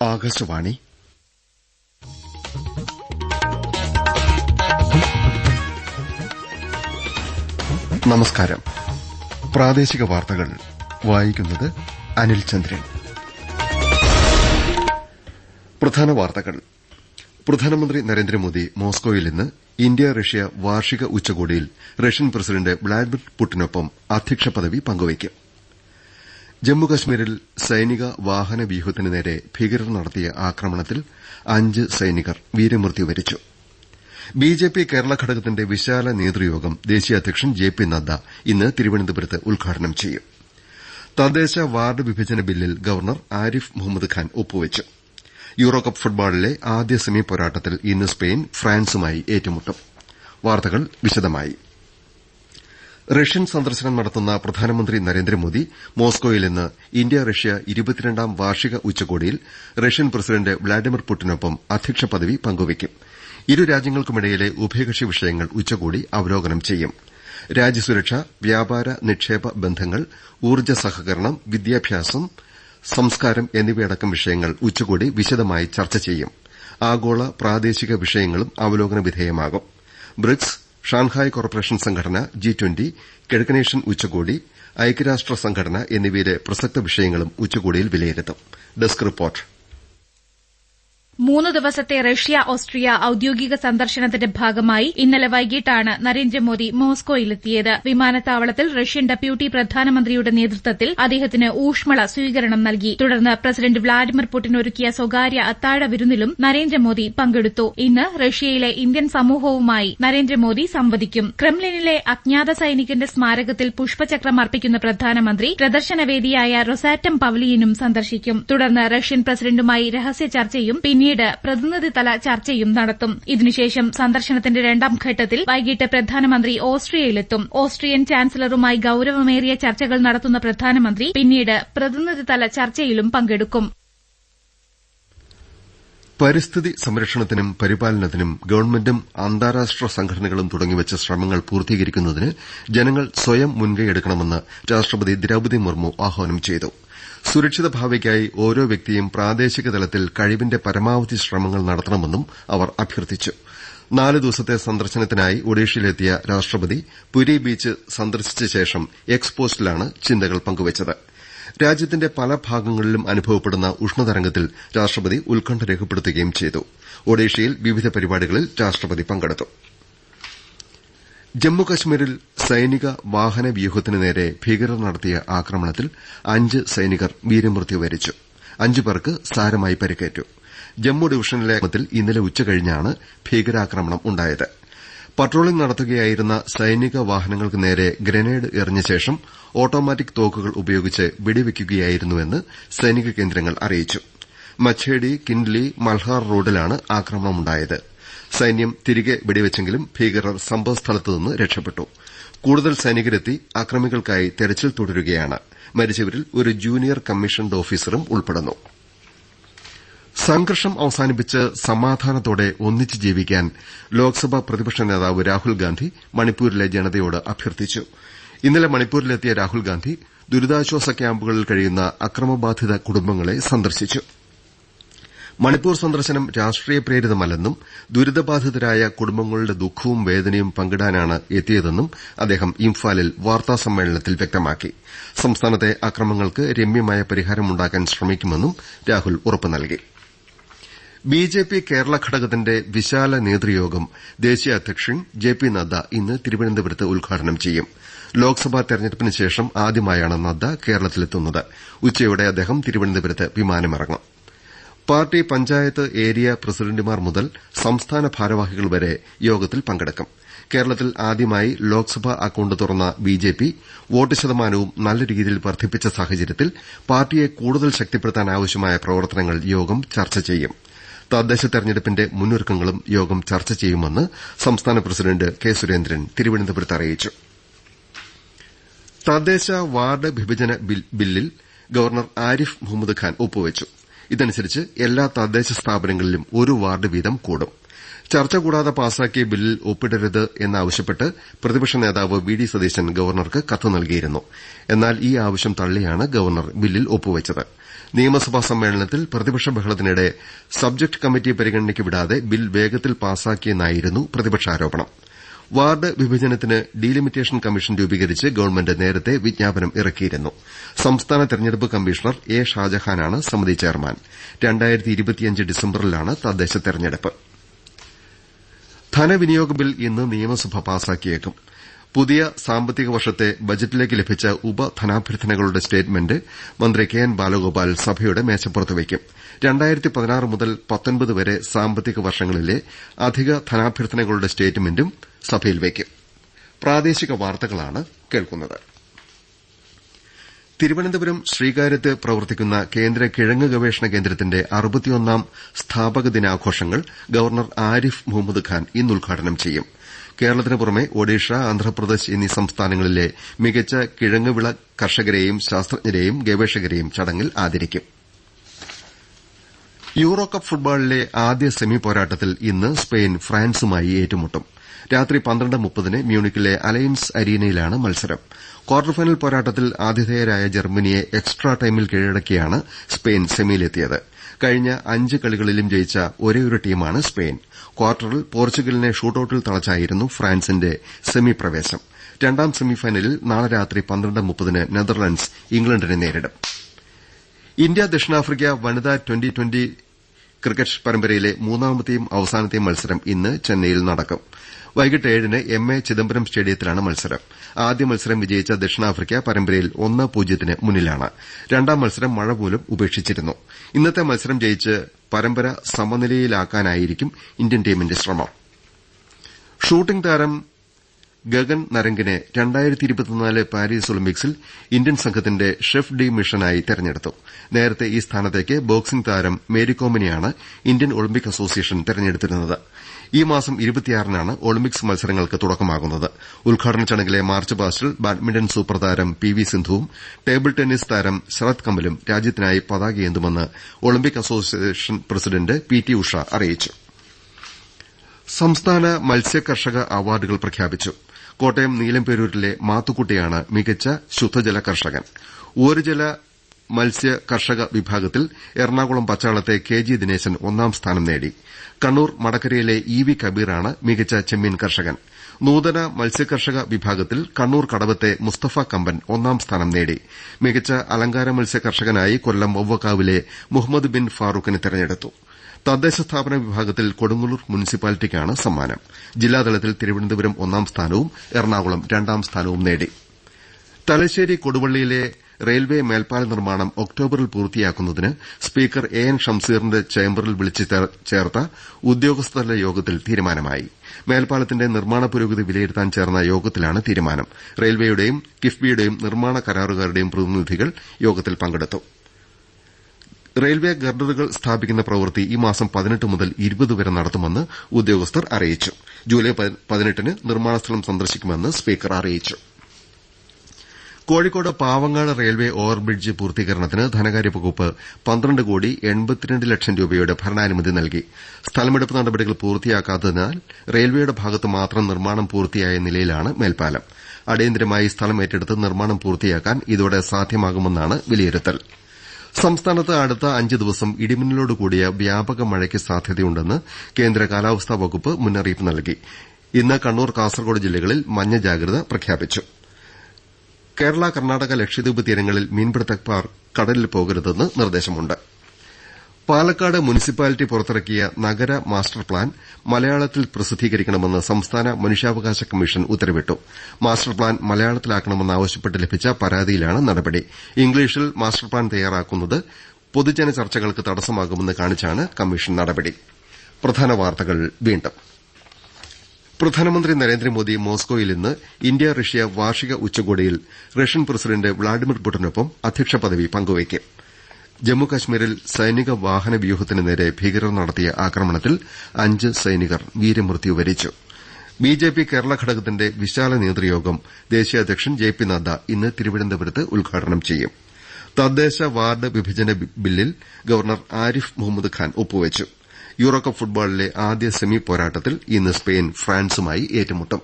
ആകാശവാണി. നമസ്കാരം. പ്രാദേശിക വാർത്തകൾ. വായിക്കുന്നത് അനിൽ ചന്ദ്രൻ. പ്രധാന വാർത്തകൾ. പ്രധാനമന്ത്രി നരേന്ദ്രമോദി മോസ്കോയിൽ ഇന്ന് ഇന്ത്യ റഷ്യ വാർഷിക ഉച്ചകോടിയിൽ റഷ്യൻ പ്രസിഡന്റ് വ്ളാഡിമിർ പുടിനൊപ്പം അധ്യക്ഷ പദവി പങ്കുവയ്ക്കും. ജമ്മുകശ്മീരിൽ സൈനിക വാഹന വ്യൂഹത്തിന് നേരെ ഭീകരർ നടത്തിയ ആക്രമണത്തിൽ അഞ്ച് സൈനികർ വീരമൃത്യു വരിച്ചു. ബിജെപി കേരള ഘടകത്തിന്റെ വിശാല നേതൃയോഗം ദേശീയ അധ്യക്ഷൻ ജെ പി നദ്ദ ഇന്ന് തിരുവനന്തപുരത്ത് ഉദ്ഘാടനം ചെയ്യും. തദ്ദേശ വാർഡ് വിഭജന ബില്ലിൽ ഗവർണർ ആരിഫ് മുഹമ്മദ് ഖാൻ ഒപ്പുവച്ചു. യൂറോകപ്പ് ഫുട്ബോളിലെ ആദ്യ സെമി പോരാട്ടത്തിൽ ഇന്ന് സ്പെയിൻ ഫ്രാൻസുമായി ഏറ്റുമുട്ടും. വാർത്തകൾ വിശദമായി. റഷ്യൻ സന്ദർശനം നടത്തുന്ന പ്രധാനമന്ത്രി നരേന്ദ്രമോദി മോസ്കോയിൽ ഇന്ന് ഇന്ത്യ റഷ്യ ഇരുപത്തിരണ്ടാം വാർഷിക ഉച്ചകോടിയിൽ റഷ്യൻ പ്രസിഡന്റ് വ്ളാഡിമിർ പുടിനൊപ്പം അധ്യക്ഷ പദവി പങ്കുവയ്ക്കും. ഇരു രാജ്യങ്ങൾക്കുമിടയിലെ ഉഭയകക്ഷി വിഷയങ്ങൾ ഉച്ചകോടി അവലോകനം ചെയ്യും. രാജ്യസുരക്ഷ വ്യാപാര നിക്ഷേപ ബന്ധങ്ങൾ ഊർജ സഹകരണം വിദ്യാഭ്യാസം സംസ്കാരം എന്നിവയടക്കം വിഷയങ്ങൾ ഉച്ചകോടി വിശദമായി ചർച്ച ചെയ്യും. ആഗോള പ്രാദേശിക വിഷയങ്ങളും അവലോകന വിധേയമാകും. ബ്രിക്സ് ഷാങ്ഹായ് കോർപ്പറേഷൻ സംഘടന ജി ട്വന്റി കിഴക്കനേഷ്യൻ ഉച്ചകോടി ഐക്യരാഷ്ട്ര സംഘടന എന്നിവയിലെ പ്രസക്ത വിഷയങ്ങളും ഉച്ചകോടിയിൽ വിലയിരുത്തും. മൂന്ന് ദിവസത്തെ റഷ്യ ഓസ്ട്രിയ ഔദ്യോഗിക സന്ദർശനത്തിന്റെ ഭാഗമായി ഇന്നലെ വൈകിട്ടാണ് നരേന്ദ്രമോദി മോസ്കോയിലെത്തിയത്. വിമാനത്താവളത്തിൽ റഷ്യൻ ഡെപ്യൂട്ടി പ്രധാനമന്ത്രിയുടെ നേതൃത്വത്തിൽ അദ്ദേഹത്തിന് ഊഷ്മള സ്വീകരണം നൽകി. തുടർന്ന് പ്രസിഡന്റ് വ്ളാഡിമിർ പുടിൻ ഒരുക്കിയ സ്വകാര്യ അത്താഴ വിരുന്നിലും നരേന്ദ്രമോദി പങ്കെടുത്തു. ഇന്ന് റഷ്യയിലെ ഇന്ത്യൻ സമൂഹവുമായി നരേന്ദ്രമോദി സംവദിക്കും. ക്രെംലിനിലെ അജ്ഞാത സൈനികന്റെ സ്മാരകത്തിൽ പുഷ്പചക്രം അർപ്പിക്കുന്ന പ്രധാനമന്ത്രി പ്രദർശനവേദിയായ റൊസാറ്റം പവലിയനും സന്ദർശിക്കും. തുടർന്ന് റഷ്യൻ പ്രസിഡന്റുമായി രഹസ്യ ചർച്ചയും പിന്നീട് പ്രതിനിധിതല ചർച്ചയും നടത്തും. ഇതിനുശേഷം സന്ദർശനത്തിന്റെ രണ്ടാം ഘട്ടത്തിൽ വൈകിട്ട് പ്രധാനമന്ത്രി ഓസ്ട്രിയയിലെത്തും. ഓസ്ട്രിയൻ ചാൻസലറുമായി ഗൌരവമേറിയ ചർച്ചകൾ നടത്തുന്ന പ്രധാനമന്ത്രി പിന്നീട് പ്രതിനിധിതല ചർച്ചയിലും പങ്കെടുക്കും. പരിസ്ഥിതി സംരക്ഷണത്തിനും പരിപാലനത്തിനും ഗവൺമെന്റും അന്താരാഷ്ട്ര സംഘടനകളും തുടങ്ങിവച്ച ശ്രമങ്ങൾ പൂർത്തീകരിക്കുന്നതിന് ജനങ്ങൾ സ്വയം മുൻകൈയെടുക്കണമെന്ന് രാഷ്ട്രപതി ദ്രൌപദി മുർമു ആഹ്വാനം ചെയ്തു. സുരക്ഷിത ഭാവിക്കായി ഓരോ വ്യക്തിയും പ്രാദേശിക തലത്തിൽ കഴിവിന്റെ പരമാവധി ശ്രമങ്ങൾ നടത്തണമെന്നും അവർ അഭ്യർത്ഥിച്ചു. നാല് ദിവസത്തെ സന്ദർശനത്തിനായി ഒഡീഷയിലെത്തിയ രാഷ്ട്രപതി പുരി ബീച്ച് സന്ദർശിച്ച ശേഷം എക്സ് പോസ്റ്റിലാണ് ചിന്തകൾ പങ്കുവച്ചത്. രാജ്യത്തിന്റെ പല ഭാഗങ്ങളിലും അനുഭവപ്പെടുന്ന ഉഷ്ണതരംഗത്തിൽ രാഷ്ട്രപതി ഉത്കണ്ഠ രേഖപ്പെടുത്തുകയും ചെയ്തു. ഒഡീഷയിൽ വിവിധ പരിപാടികളിൽ രാഷ്ട്രപതി പങ്കെടുത്തു. ജമ്മുകശ്മീരിൽ സൈനിക വാഹന വ്യൂഹത്തിന് നേരെ ഭീകരർ നടത്തിയ ആക്രമണത്തിൽ അഞ്ച് സൈനികർ വീരമൃത്യു വരിച്ചു. അഞ്ചു പേർക്ക് സാരമായി പരിക്കേറ്റു. ജമ്മു ഡിവിഷനിലെ ഗ്രാമത്തിൽ ഇന്നലെ ഉച്ചകഴിഞ്ഞാണ് ഭീകരാക്രമണം ഉണ്ടായത്. പട്രോളിംഗ് നടത്തുകയായിരുന്ന സൈനിക വാഹനങ്ങൾക്ക് നേരെ ഗ്രനേഡ് എറിഞ്ഞ ശേഷം ഓട്ടോമാറ്റിക് തോക്കുകൾ ഉപയോഗിച്ച് വെടിവെക്കുകയായിരുന്നുവെന്ന് സൈനിക കേന്ദ്രങ്ങൾ അറിയിച്ചു. മച്ചേടി കിൻഡ്ലി മൽഹാർ റോഡിലാണ് ആക്രമണമുണ്ടായത്. സൈന്യം തിരികെ വെടിവെച്ചെങ്കിലും ഭീകരർ സംഭവസ്ഥലത്തുനിന്ന് രക്ഷപ്പെട്ടു. കൂടുതൽ സൈനികരെത്തി അക്രമികൾക്കായി തെരച്ചിൽ തുടരുകയാണ്. മരിച്ചവരിൽ ഒരു ജൂനിയർ കമ്മീഷൻഡ് ഓഫീസറും ഉൾപ്പെടുന്നു. സംഘർഷം അവസാനിപ്പിച്ച് സമാധാനത്തോടെ ഒന്നിച്ച് ജീവിക്കാൻ ലോക്സഭാ പ്രതിപക്ഷ നേതാവ് രാഹുൽഗാന്ധി മണിപ്പൂരിലെ ജനതയോട് അഭ്യർത്ഥിച്ചു. ഇന്നലെ മണിപ്പൂരിലെത്തിയ രാഹുൽഗാന്ധി ദുരിതാശ്വാസ ക്യാമ്പുകളിൽ കഴിയുന്ന അക്രമബാധിത കുടുംബങ്ങളെ സന്ദർശിച്ചു. മണിപ്പൂർ സന്ദർശനം രാഷ്ട്രീയ പ്രേരിതമല്ലെന്നും ദുരിതബാധിതരായ കുടുംബങ്ങളുടെ ദുഃഖവും വേദനയും പങ്കിടാനാണ് എത്തിയതെന്നും അദ്ദേഹം ഇംഫാലിൽ വാർത്താസമ്മേളനത്തിൽ വ്യക്തമാക്കി. സംസ്ഥാനത്തെ അക്രമങ്ങൾക്ക് രമ്യമായ പരിഹാരമുണ്ടാക്കാൻ ശ്രമിക്കുമെന്നും രാഹുൽ ഉറപ്പ് നൽകി. ബിജെപി കേരള ഘടകത്തിന്റെ വിശാല നേതൃയോഗം ദേശീയ അധ്യക്ഷൻ ജെ പി നദ്ദ ഇന്ന് തിരുവനന്തപുരത്ത് ഉദ്ഘാടനം ചെയ്യും. ലോക്സഭാ തെരഞ്ഞെടുപ്പിന് ശേഷം ആദ്യമായാണ് നദ്ദ കേരളത്തിലെത്തുന്നത്. ഉച്ചയോടെ അദ്ദേഹം തിരുവനന്തപുരത്ത് വിമാനമിറങ്ങും. പാർട്ടി പഞ്ചായത്ത് ഏരിയ പ്രസിഡന്റുമാർ മുതൽ സംസ്ഥാന ഭാരവാഹികൾ വരെ യോഗത്തിൽ പങ്കെടുക്കും. കേരളത്തിൽ ആദ്യമായി ലോക്സഭാ അക്കൌണ്ട് തുറന്ന ബിജെപി വോട്ട് ശതമാനവും നല്ല രീതിയിൽ വർദ്ധിപ്പിച്ച സാഹചര്യത്തിൽ പാർട്ടിയെ കൂടുതൽ ശക്തിപ്പെടുത്താൻ ആവശ്യമായ പ്രവർത്തനങ്ങൾ യോഗം ചർച്ച ചെയ്യും. തദ്ദേശ തെരഞ്ഞെടുപ്പിന്റെ മുന്നൊരുക്കങ്ങളും യോഗം ചർച്ച ചെയ്യുമെന്ന് സംസ്ഥാന പ്രസിഡന്റ് കെ സുരേന്ദ്രൻ തിരുവനന്തപുരത്ത് അറിയിച്ചു. തദ്ദേശ വാർഡ് വിഭജന ബില്ലിൽ ഗവർണർ ആരിഫ് മുഹമ്മദ് ഖാൻ ഒപ്പുവച്ചു. ഇതനുസരിച്ച് എല്ലാ തദ്ദേശ സ്ഥാപനങ്ങളിലും ഒരു വാർഡ് വീതം കൂടും. ചർച്ച കൂടാതെ പാസാക്കിയ ബില്ലിൽ ഒപ്പിടരുത് എന്നാവശ്യപ്പെട്ട് പ്രതിപക്ഷ നേതാവ് വി ഡി സതീശൻ ഗവർണർക്ക് കത്ത് നൽകിയിരുന്നു. എന്നാൽ ഈ ആവശ്യം തള്ളിയാണ് ഗവർണർ ബില്ലിൽ ഒപ്പുവച്ചത്. നിയമസഭാ സമ്മേളനത്തിൽ പ്രതിപക്ഷ ബഹളത്തിനിടെ സബ്ജക്ട് കമ്മിറ്റി പരിഗണനയ്ക്ക് വിടാതെ ബിൽ വേഗത്തിൽ പാസാക്കിയെന്നായിരുന്നു പ്രതിപക്ഷാരോപണം വാർഡ് വിഭജനത്തിന് ഡീലിമിറ്റേഷൻ കമ്മീഷൻ രൂപീകരിച്ച് ഗവൺമെന്റ് നേരത്തെ വിജ്ഞാപനം ഇറക്കിയിരുന്നു. സംസ്ഥാന തെരഞ്ഞെടുപ്പ് കമ്മീഷണർ എ ഷാജഹാനാണ് സമിതി ചെയർമാൻ. ഡിസംബറിലാണ് തദ്ദേശ തെരഞ്ഞെടുപ്പ്. ധനവിനിയോഗ ബിൽ ഇന്ന് നിയമസഭ പാസാക്കിയേക്കും. പുതിയ സാമ്പത്തിക വർഷത്തെ ബജറ്റിലേക്ക് ലഭിച്ച ഉപധനാഭ്യർത്ഥനകളുടെ സ്റ്റേറ്റ്മെന്റ് മന്ത്രി കെ എൻ ബാലഗോപാൽ സഭയുടെ മേശപ്പുറത്ത് വയ്ക്കും. മുതൽ വരെ സാമ്പത്തിക വർഷങ്ങളിലെ അധിക ധനാഭ്യർത്ഥനകളുടെ സ്റ്റേറ്റ്മെന്റും സഭയിൽ വയ്ക്കും തിരുവനന്തപുരം ശ്രീകാര്യത്ത് പ്രവർത്തിക്കുന്ന കേന്ദ്ര കിഴങ്ങ് ഗവേഷണ കേന്ദ്രത്തിന്റെ അറുപത്തിയൊന്നാം സ്ഥാപക ദിനാഘോഷങ്ങൾ ഗവർണർ ആരിഫ് മുഹമ്മദ് ഖാൻ ഇന്ന് ഉദ്ഘാടനം ചെയ്യും. കേരളത്തിന് പുറമെ ഒഡീഷ ആന്ധ്രാപ്രദേശ് എന്നീ സംസ്ഥാനങ്ങളിലെ മികച്ച കിഴങ്ങുവിള കർഷകരെയും ശാസ്ത്രജ്ഞരെയും ഗവേഷകരെയും ചടങ്ങിൽ ആദരിക്കും. യൂറോകപ്പ് ഫുട്ബോളിലെ ആദ്യ സെമി പോരാട്ടത്തിൽ ഇന്ന് സ്പെയിൻ ഫ്രാൻസുമായി ഏറ്റുമുട്ടും. രാത്രി പന്ത്രണ്ട് മുപ്പതിന് മ്യൂണിക്കിലെ അലയൻസ് അരീനയിലാണ് മത്സരം. കാർട്ടർ ഫൈനൽ പോരാട്ടത്തിൽ ആതിഥേയരായ ജർമ്മനിയെ എക്സ്ട്രാ ടൈമിൽ കീഴടക്കിയാണ് സ്പെയിൻ സെമിയിലെത്തിയത്. കഴിഞ്ഞ അഞ്ച് കളികളിലും ജയിച്ച ഒരേയൊരു ടീമാണ് സ്പെയിൻ. ക്വാർട്ടറിൽ പോർച്ചുഗലിനെ ഷൂട്ടൌട്ടിൽ തളച്ചായിരുന്നു ഫ്രാൻസിന്റെ സെമി പ്രവേശം രണ്ടാം സെമിഫൈനലിൽ നാളെ രാത്രി പന്ത്രണ്ട് മുപ്പതിന് നെതർലാൻഡ്സ് ഇംഗ്ലണ്ടിനെ നേരിടും. ഇന്ത്യ ദക്ഷിണാഫ്രിക്ക വനിതാ ട്വന്റി ട്വന്റി ക്രിക്കറ്റ് പരമ്പരയിലെ മൂന്നാമത്തെയും അവസാനത്തെയും മത്സരം ഇന്ന് ചെന്നൈയിൽ നടക്കും. വൈകിട്ട് ഏഴിന് എം എ ചിദംബരം സ്റ്റേഡിയത്തിലാണ് മത്സരം. ആദ്യ മത്സരം വിജയിച്ച ദക്ഷിണാഫ്രിക്ക പരമ്പരയിൽ ഒന്ന് പൂജ്യത്തിന് മുന്നിലാണ്. രണ്ടാം മത്സരം മഴ പോലും ഉപേക്ഷിച്ചിരുന്നു. ഇന്നത്തെ മത്സരം ജയിച്ച് പരമ്പര സമനിലയിലാക്കാനായിരിക്കും ഇന്ത്യൻ ടീമിന്റെ ശ്രമം. ഷൂട്ടിംഗ് താരം ഗഗൻ നരംഗിനെ പാരീസ് ഒളിമ്പിക്സിൽ ഇന്ത്യൻ സംഘത്തിന്റെ ഷെഫ് ഡി മിഷനായി തെരഞ്ഞെടുത്തു. നേരത്തെ ഈ സ്ഥാനത്തേക്ക് ബോക്സിംഗ് താരം മേരികോമിനെയാണ് ഇന്ത്യൻ ഒളിമ്പിക് അസോസിയേഷൻ തെരഞ്ഞെടുത്തിരുന്നത്. ഈ മാസം നാണ് ഒളിമ്പിക്സ് മത്സരങ്ങൾക്ക് തുടക്കമാകുന്നത്. ഉദ്ഘാടന ചടങ്ങിലെ മാർച്ച് പാസ്റ്റിൽ ബാഡ്മിന്റൺ സൂപ്പർ താരം പി വി സിന്ധുവും ടേബിൾ ടെന്നീസ് താരം ശരത് കമലും രാജ്യത്തിനായി പതാകയേന്തുമെന്ന് Olympic association president P T Usha അറിയിച്ചു. സംസ്ഥാന മത്സ്യ കർഷക അവാർഡുകൾ പ്രഖ്യാപിച്ചു. കോട്ടയം നീലംപേരൂരിലെ മാത്തുക്കുട്ടിയാണ് മികച്ച ശുദ്ധജല കർഷകൻ. ഊരുജല മത്സ്യ കർഷക വിഭാഗത്തിൽ എറണാകുളം പച്ചാളത്തെ കെ ജി ദിനേശൻ ഒന്നാം സ്ഥാനം നേടി. കണ്ണൂർ മടക്കരയിലെ ഇ വി കബീറാണ് മികച്ച ചെമ്മീൻ കർഷകൻ. നൂതന മത്സ്യകർഷക വിഭാഗത്തിൽ കണ്ണൂർ കടവത്തെ മുസ്തഫ കമ്പൻ ഒന്നാം സ്ഥാനം നേടി. മികച്ച അലങ്കാര മത്സ്യകർഷകനായി കൊല്ലം വവ്വക്കാവിലെ മുഹമ്മദ് ബിൻ ഫാറൂഖിനെ തെരഞ്ഞെടുത്തു. തദ്ദേശ സ്ഥാപന വിഭാഗത്തിൽ കൊടുങ്ങല്ലൂർ മുനിസിപ്പാലിറ്റിക്കാണ് സമ്മാനം. ജില്ലാതലത്തിൽ തിരുവനന്തപുരം ഒന്നാം സ്ഥാനവും എറണാകുളം രണ്ടാം സ്ഥാനവും നേടി. തലശ്ശേരി കൊടുവള്ളിയിലെ റെയിൽവേ മേൽപ്പാല നിർമ്മാണം ഒക്ടോബറിൽ പൂർത്തിയാക്കുന്നതിന് സ്പീക്കർ എ എൻ ഷംസീറിന്റെ ചേംബറിൽ വിളിച്ചു ചേർത്ത ഉദ്യോഗസ്ഥതല യോഗത്തിൽ തീരുമാനമായി. മേൽപ്പാലത്തിന്റെ നിർമ്മാണ പുരോഗതി വിലയിരുത്താൻ ചേർന്ന യോഗത്തിലാണ് തീരുമാനം. റെയിൽവേയുടെയും കിഫ്ബിയുടെയും നിർമ്മാണ കരാറുകാരുടെയും പ്രതിനിധികൾ യോഗത്തിൽ പങ്കെടുത്തു. റെയിൽവേ ഗർഡറുകൾ സ്ഥാപിക്കുന്ന പ്രവൃത്തി ഈ മാസം പതിനെട്ട് മുതൽ ഇരുപത് വരെ നടത്തുമെന്ന് ഉദ്യോഗസ്ഥർ അറിയിച്ചു. ജൂലൈ പതിനെട്ടിന് നിർമ്മാണ സ്ഥലം സന്ദർശിക്കുമെന്ന് സ്പീക്കർ അറിയിച്ചു. കോഴിക്കോട് പാവങ്ങാട് റെയിൽവേ ഓവർബ്രിഡ്ജ് പൂർത്തീകരണത്തിന് ധനകാര്യ വകുപ്പ് പന്ത്രണ്ട് കോടി എൺപത്തിരണ്ട് ലക്ഷം രൂപയുടെ ഭരണാനുമതി നൽകി. സ്ഥലമെടുപ്പ് നടപടികൾ പൂർത്തിയാക്കാത്തതിനാൽ റെയിൽവേയുടെ ഭാഗത്ത് മാത്രം നിർമ്മാണം പൂർത്തിയായ നിലയിലാണ് മേൽപ്പാലം. അടിയന്തരമായി സ്ഥലം ഏറ്റെടുത്ത് നിർമ്മാണം പൂർത്തിയാക്കാൻ ഇതോടെ സാധ്യമാകുമെന്നാണ് വിലയിരുത്തൽ. സംസ്ഥാനത്ത് അടുത്ത അഞ്ച് ദിവസം ഇടിമിന്നലോട് കൂടിയ വ്യാപക മഴയ്ക്ക് സാധ്യതയുണ്ടെന്ന് കേന്ദ്ര കാലാവസ്ഥാ വകുപ്പ് മുന്നറിയിപ്പ് നൽകി. ഇന്ന് കണ്ണൂർ കാസർകോട് ജില്ലകളിൽ മഞ്ഞ ജാഗ്രത പ്രഖ്യാപിച്ചു. കേരള കർണാടക ലക്ഷദ്വീപ് തീരങ്ങളിൽ മീൻപിടുത്തക്കാർ കടലിൽ പോകരുതെന്ന് നിർദ്ദേശമുണ്ട്. പാലക്കാട് മുനിസിപ്പാലിറ്റി പുറത്തിറക്കിയ നഗര മാസ്റ്റർ പ്ലാൻ മലയാളത്തിൽ പ്രസിദ്ധീകരിക്കണമെന്ന് സംസ്ഥാന മനുഷ്യാവകാശ കമ്മീഷൻ ഉത്തരവിട്ടു. മാസ്റ്റർ പ്ലാൻ മലയാളത്തിലാക്കണമെന്നാവശ്യപ്പെട്ട് ലഭിച്ച പരാതിയിലാണ് നടപടി. ഇംഗ്ലീഷിൽ മാസ്റ്റർ പ്ലാൻ തയ്യാറാക്കുന്നത് പൊതുജന ചർച്ചകൾക്ക് തടസ്സമാകുമെന്ന് കാണിച്ചാണ് കമ്മീഷൻ നടപടി. പ്രധാനമന്ത്രി നരേന്ദ്രമോദി മോസ്കോയിൽ ഇന്ന് ഇന്ത്യ റഷ്യ വാർഷിക ഉച്ചകോടിയിൽ റഷ്യൻ പ്രസിഡന്റ് വ്ളാഡിമിർ പുടിനൊപ്പം അധ്യക്ഷ പദവി പങ്കുവയ്ക്കും. ജമ്മുകശ്മീരിൽ സൈനിക വാഹന വ്യൂഹത്തിന് നേരെ ഭീകരർ നടത്തിയ ആക്രമണത്തിൽ അഞ്ച് സൈനികർ വീരമൃത്യു വരിച്ചു. ബി ജെ പി കേരള ഘടകത്തിന്റെ വിശാല നേതൃയോഗം ദേശീയ അധ്യക്ഷൻ ജെ പി നദ്ദ ഇന്ന് തിരുവനന്തപുരത്ത് ഉദ്ഘാടനം ചെയ്യും. തദ്ദേശ വാർഡ് വിഭജന ബില്ലിൽ ഗവർണർ ആരിഫ് മുഹമ്മദ് ഖാൻ ഒപ്പുവച്ചു. യൂറോകപ്പ് ഫുട്ബോളിലെ ആദ്യ സെമി പോരാട്ടത്തിൽ ഇന്ന് സ്പെയിൻ ഫ്രാൻസുമായി ഏറ്റുമുട്ടും.